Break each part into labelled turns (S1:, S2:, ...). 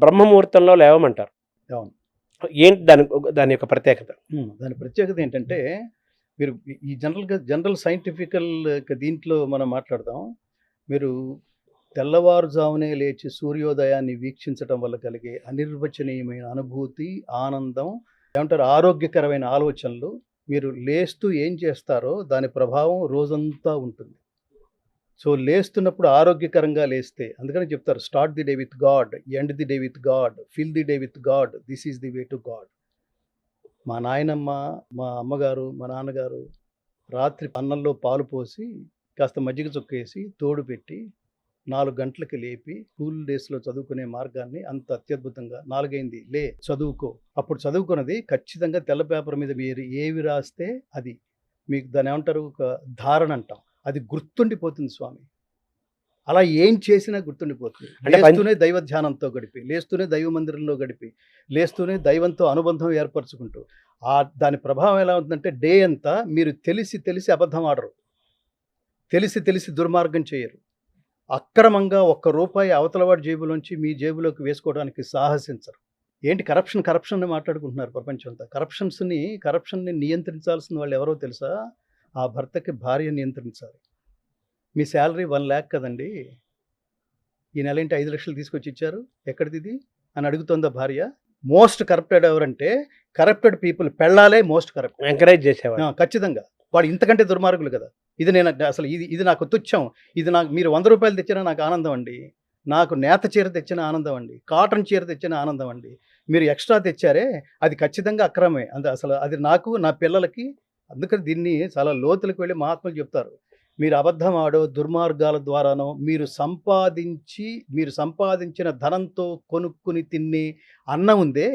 S1: బ్రహ్మముహూర్తంలో లేవమంటారు.
S2: అవును.
S1: ఏంటి దాని దాని యొక్క ప్రత్యేకత?
S2: దాని ప్రత్యేకత ఏంటంటే మీరు ఈ- ఈ జనరల్గా జనరల్ సైంటిఫికల్ దీంట్లో మనం మాట్లాడదాం. మీరు తెల్లవారుజామునే లేచి సూర్యోదయాన్ని వీక్షించడం వల్ల కలిగే అనిర్వచనీయమైన అనుభూతి ఆనందం ఏమంటారు ఆరోగ్యకరమైన ఆలోచనలు మీరు లేస్తూ ఏం చేస్తారో దాని ప్రభావం రోజంతా ఉంటుంది. సో లేస్తున్నప్పుడు ఆరోగ్యకరంగా లేస్తే అందుకని చెప్తారు start the day with God end the day with God fill the day with God this is the way to God మా నాయనమ్మ మా అమ్మగారు మా నాన్నగారు రాత్రి అన్నంలో పాలు పోసి కాస్త మజ్జిగ చొక్కేసి తోడు పెట్టి నాలుగు గంటలకి లేపి స్కూల్ డేస్లో చదువుకునే మార్గాన్ని అంత అత్యద్భుతంగా నాలుగైంది లే చదువుకో. అప్పుడు చదువుకున్నది ఖచ్చితంగా తెల్ల పేపర్ మీద మీరు ఏవి రాస్తే అది. మీకు దాని ఏమంటారు? ఒక ధారణ అంటాం. అది గుర్తుండిపోతుంది స్వామి. అలా ఏం చేసినా గుర్తుండిపోతుంది. లేస్తూనే దైవ ధ్యానంతో గడిపి లేస్తూనే దైవ మందిరంలో గడిపి లేస్తూనే దైవంతో అనుబంధం ఏర్పరచుకుంటూ ఆ దాని ప్రభావం ఎలా ఉంటుందంటే డే అంతా మీరు తెలిసి తెలిసి అబద్ధం ఆడరు. తెలిసి తెలిసి దుర్మార్గం చేయరు. అక్రమంగా ఒక్క రూపాయి అవతలవాడి జేబులోంచి మీ జేబులోకి వేసుకోవడానికి సాహసించరు. ఏంటి కరప్షన్ కరప్షన్ మాట్లాడుకుంటున్నారు ప్రపంచం అంతా కరప్షన్స్ని కరప్షన్ని నియంత్రించాల్సిన వాళ్ళు ఎవరో తెలుసా? ఆ భర్తకి భార్య నియంత్రించాలి. మీ శాలరీ వన్ ల్యాక్ కదండి. ఈ నెల ఏంటి ఐదు లక్షలు తీసుకొచ్చి ఇచ్చారు. ఎక్కడిది ఇది? అని అడుగుతుందా భార్య. మోస్ట్ కరప్టెడ్ ఎవరంటే కరప్టెడ్ పీపుల్ పెళ్ళాలే మోస్ట్ కరప్ట్
S1: ఎంకరేజ్ చేసేవాడు
S2: ఖచ్చితంగా. వాడు ఇంతకంటే దుర్మార్గులు కదా. ఇది నేను అసలు ఇది ఇది నాకు తుచ్చం. ఇది నాకు మీరు వంద రూపాయలు తెచ్చినా నాకు ఆనందం అండి. నాకు నేత చీర తెచ్చిన ఆనందం అండి. కాటన్ చీర తెచ్చిన ఆనందం అండి. మీరు ఎక్స్ట్రా తెచ్చారే అది ఖచ్చితంగా అక్రమే. అంత అసలు అది నాకు నా పిల్లలకి అందుకని దీన్ని చాలా లోతులకు వెళ్ళి మహాత్ములు చెప్తారు. మీరు అబద్ధం ఆడో దుర్మార్గాల ద్వారానో మీరు సంపాదించి మీరు సంపాదించిన ధనంతో కొనుక్కుని తినే అన్నం ఉందే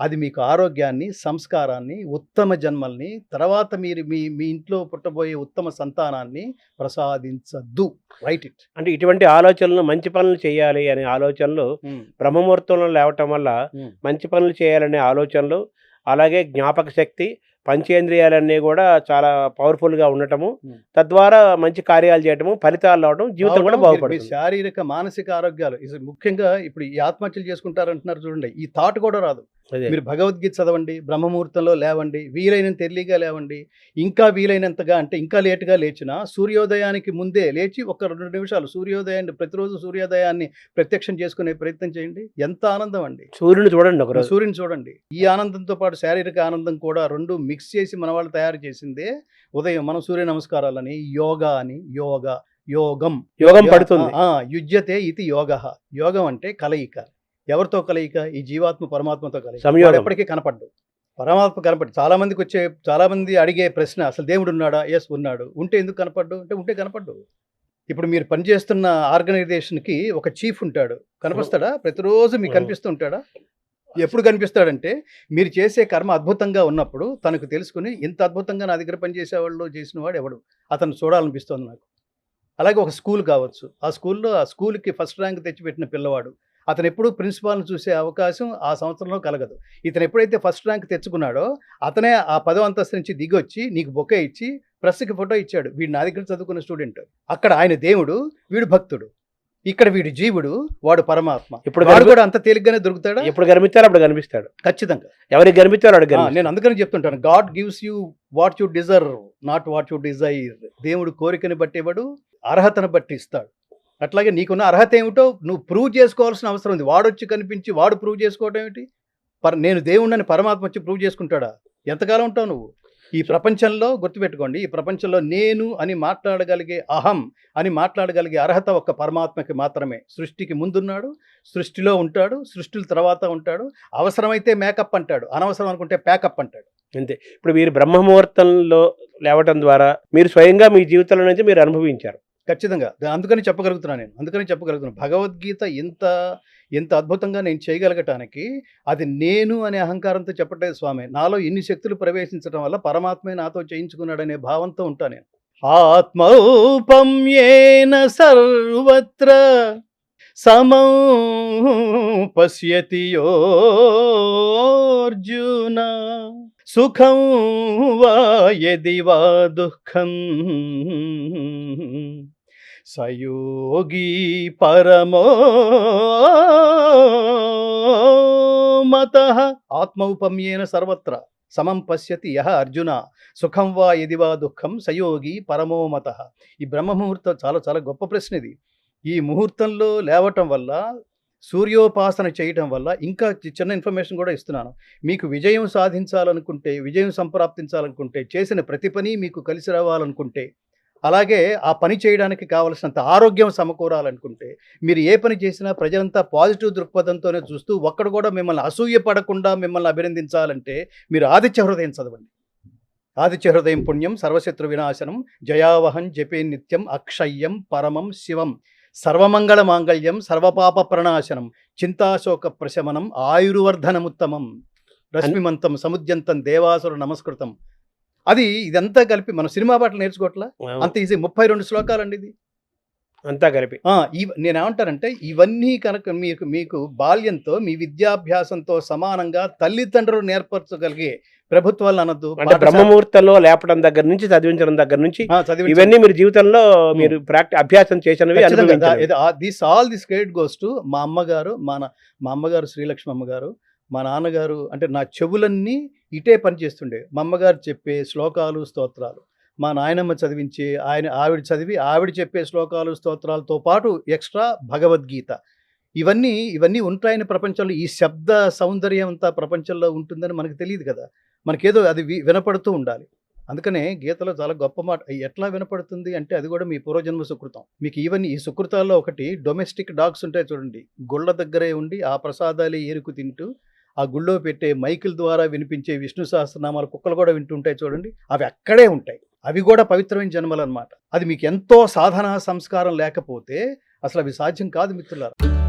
S2: అది మీకు ఆరోగ్యాన్ని సంస్కారాన్ని ఉత్తమ జన్మల్ని తర్వాత మీరు మీ మీ ఇంట్లో పుట్టబోయే ఉత్తమ సంతానాన్ని ప్రసాదించద్దు. Right it.
S1: అంటే ఇటువంటి ఆలోచనలు మంచి పనులు చేయాలి అనే ఆలోచనలు బ్రహ్మముహూర్తంలో లేవటం వల్ల. మంచి పనులు చేయాలనే ఆలోచనలు అలాగే జ్ఞాపక శక్తి పంచేంద్రియాలన్నీ కూడా చాలా పవర్ఫుల్గా ఉండటము. తద్వారా మంచి కార్యాలు చేయటము ఫలితాలు రావడం జీవితం కూడా బాగుపడుతుంది
S2: శారీరక మానసిక ఆరోగ్యాలు. ముఖ్యంగా ఇప్పుడు ఈ ఆత్మహత్యలు చేసుకుంటారంటున్నారు చూడండి ఈ థాట్ కూడా రాదు. మీరు భగవద్గీత చదవండి బ్రహ్మముహూర్తంలో లేవండి వీలైనంత ఎర్లీగా లేవండి ఇంకా వీలైనంతగా అంటే ఇంకా లేటుగా లేచిన సూర్యోదయానికి ముందే లేచి ఒక రెండు నిమిషాలు సూర్యోదయాన్ని ప్రతిరోజు సూర్యోదయాన్ని ప్రత్యక్షం చేసుకునే ప్రయత్నం చేయండి. ఎంత ఆనందం అండి.
S1: సూర్యుని చూడండి
S2: సూర్యుని చూడండి. ఈ ఆనందంతో పాటు శారీరక ఆనందం కూడా రెండు మిక్స్ చేసి మన వాళ్ళు తయారు చేసిందే ఉదయం మనం సూర్య నమస్కారాలని యోగా అని యోగా యోగం.
S1: యోగం పడుతుంది.
S2: యుజ్యతే ఇది యోగ. యోగం అంటే కలయిక. ఎవరితో కలయిక? ఈ జీవాత్మ పరమాత్మతో కలయిక. ఎప్పటికీ కనపడ్డు పరమాత్మ కనపడ్డు చాలా మందికి వచ్చే చాలా మంది అడిగే ప్రశ్న అసలు దేవుడు ఉన్నాడా? ఎస్ ఉన్నాడు. ఉంటే ఎందుకు కనపడ్డు? అంటే ఉంటే కనపడ్డు. ఇప్పుడు మీరు పనిచేస్తున్న ఆర్గనైజేషన్కి ఒక చీఫ్ ఉంటాడు. కనిపిస్తాడా? ప్రతిరోజు మీకు. కనిపిస్తూ ఉంటాడా? ఎప్పుడు కనిపిస్తాడంటే మీరు చేసే కర్మ అద్భుతంగా ఉన్నప్పుడు తనకు తెలుసుకుని ఇంత అద్భుతంగా నా దగ్గర పనిచేసేవాళ్ళు చేసిన వాడు ఎవడు? అతను చూడాలనిపిస్తోంది నాకు. అలాగే ఒక స్కూల్ కావచ్చు. ఆ స్కూల్లో ఆ స్కూల్కి ఫస్ట్ ర్యాంక్ తెచ్చిపెట్టిన పిల్లవాడు. అతను ఎప్పుడు ప్రిన్సిపాల్ని చూసే అవకాశం ఆ సంవత్సరంలో కలగదు. ఇతను ఎప్పుడైతే ఫస్ట్ ర్యాంక్ తెచ్చుకున్నాడో అతనే ఆ పదో అంతస్తు నుంచి దిగొచ్చి నీకు బొకే ఇచ్చి ప్రెస్కి ఫోటో ఇచ్చాడు. వీడు నా దగ్గర చదువుకున్న స్టూడెంట్. అక్కడ ఆయన దేవుడు వీడు భక్తుడు. ఇక్కడ వీడు జీవుడు వాడు పరమాత్మ.
S1: ఇప్పుడు
S2: వాడు కూడా అంత తేలిగ్గానే దొరుకుతాడా?
S1: ఎప్పుడు కనిపిస్తారో అప్పుడు కనిపిస్తాడు.
S2: ఖచ్చితంగా.
S1: ఎవరికి కనిపిస్తారో అక్కడ
S2: ఆ, నేను అందుకని చెప్తుంటాను God gives you what you deserve not what you desire దేవుడు కోరికని బట్టి ఇవ్వడు అర్హతను బట్టి ఇస్తాడు. అట్లాగే నీకున్న అర్హత ఏమిటో నువ్వు ప్రూవ్ చేసుకోవాల్సిన అవసరం ఉంది. వాడు వచ్చి కనిపించి వాడు ప్రూవ్ చేసుకోవడం ఏమిటి? పర్ నేను దేవుణ్ణని పరమాత్మ వచ్చి ప్రూవ్ చేసుకుంటాడా? ఎంతకాలం ఉంటావు నువ్వు? ఈ ప్రపంచంలో గుర్తుపెట్టుకోండి ఈ ప్రపంచంలో నేను అని మాట్లాడగలిగే అహం అని మాట్లాడగలిగే అర్హత ఒక్క పరమాత్మకి మాత్రమే. సృష్టికి ముందున్నాడు సృష్టిలో ఉంటాడు సృష్టిల తర్వాత ఉంటాడు అవసరమైతే మేకప్ అంటాడు అనవసరం అనుకుంటే ప్యాకప్ అంటాడు.
S1: అంతే. ఇప్పుడు మీరు బ్రహ్మముహూర్తంలో లేవటం ద్వారా మీరు స్వయంగా మీ జీవితంలో నుంచి మీరు అనుభవించారు.
S2: ఖచ్చితంగా. అందుకని చెప్పగలుగుతున్నాను నేను. అందుకని చెప్పగలుగుతున్నాను భగవద్గీత ఇంత ఎంత అద్భుతంగా నేను చేయగలగటానికి అది నేను అనే అహంకారంతో చెప్పట్లేదు స్వామి. నాలో ఇన్ని శక్తులు ప్రవేశించడం వల్ల పరమాత్మే నాతో చేయించుకున్నాడనే భావంతో ఉంటాను నేను. ఆత్మౌపమ్యేన సర్వత్ర సమౌ పశ్యతి యోర్జున సుఖం వా యది వా దుఃఖం. సయోగి పరమో మత ఆత్మౌపమ్యేన సర్వత్ర సమం పశ్యతి యహ అర్జున సుఖం వా ఎది వా దుఃఖం సయోగి పరమో మత. ఈ బ్రహ్మ ముహూర్తం చాలా చాలా గొప్ప ప్రశ్న ఇది. ఈ ముహూర్తంలో లేవటం వల్ల సూర్యోపాసన చేయటం వల్ల ఇంకా చిన్న ఇన్ఫర్మేషన్ కూడా ఇస్తున్నాను. మీకు విజయం సాధించాలనుకుంటే విజయం సంప్రాప్తించాలనుకుంటే చేసిన ప్రతి పని మీకు కలిసి రావాలనుకుంటే అలాగే ఆ పని చేయడానికి కావలసినంత ఆరోగ్యం సమకూరాలనుకుంటే మీరు ఏ పని చేసినా ప్రజలంతా పాజిటివ్ దృక్పథంతోనే చూస్తూ ఒక్కడు కూడా మిమ్మల్ని అసూయ పడకుండా మిమ్మల్ని అభినందించాలంటే మీరు ఆదిత్య హృదయం చదవండి. ఆదిత్య హృదయం పుణ్యం సర్వశత్రు వినాశనం జయావహం జపే నిత్యం అక్షయ్యం పరమం శివం సర్వమంగళ మాంగళ్యం సర్వపాప ప్రణాశనం చింతాశోక ప్రశమనం ఆయుర్వర్ధనముత్తమం రశ్మిమంతం సముద్యంతం దేవాసుర నమస్కృతం. అది ఇదంతా కలిపి మనం సినిమా పాటలు నేర్చుకోవట్లా? అంత ఈజీ. ముప్పై రెండు శ్లోకాలండి ఇది.
S1: అంతా కలిపి.
S2: నేనేమంటానంటే ఇవన్నీ కనుక మీకు మీకు బాల్యంతో మీ విద్యాభ్యాసంతో సమానంగా తల్లిదండ్రులు నేర్పరచగలిగే ప్రభుత్వాలు అనొద్దు
S1: బ్రహ్మముహూర్తంలో లేపడం దగ్గర నుంచి చదివించడం దగ్గర నుంచి. ఇవన్నీ మీరు జీవితంలో మీరు ప్రాక్టి అభ్యాసం చేసినవి.
S2: This all this credit goes to మా అమ్మగారు మా మా అమ్మగారు శ్రీలక్ష్మి అమ్మగారు మా నాన్నగారు అంటే నా చెవులన్నీ ఇటే పనిచేస్తుండే మా అమ్మగారు చెప్పే శ్లోకాలు స్తోత్రాలు. మా నాయనమ్మ చదివించే ఆయన ఆవిడ చదివి ఆవిడ చెప్పే శ్లోకాలు స్తోత్రాలతో పాటు ఎక్స్ట్రా భగవద్గీత. ఇవన్నీ ఇవన్నీ ఉంటాయని ప్రపంచంలో ఈ శబ్ద సౌందర్యం అంతా ప్రపంచంలో ఉంటుందని మనకు తెలియదు కదా. మనకేదో అది వి- వినపడుతూ ఉండాలి. అందుకనే గీతలో చాలా గొప్ప మాట ఎట్లా వినపడుతుంది? అంటే అది కూడా మీ పూర్వజన్మ సుకృతం. మీకు ఈవెన్ ఈ సుకృతాల్లో ఒకటి డొమెస్టిక్ డాగ్స్ ఉంటాయి చూడండి. గుళ్ళ దగ్గరే ఉండి ఆ ప్రసాదాలే ఏరుకు తింటూ ఆ గుళ్ళో పెట్టే మైకుల ద్వారా వినిపించే విష్ణు సహస్రనామాలు కుక్కలు కూడా వింటుంటాయి చూడండి. అవి అక్కడే ఉంటాయి. అవి కూడా పవిత్రమైన జన్మలు అనమాట అది మీకు ఎంతో సాధన సంస్కారం లేకపోతే అసలు అవి సాధ్యం కాదు మిత్రులారా.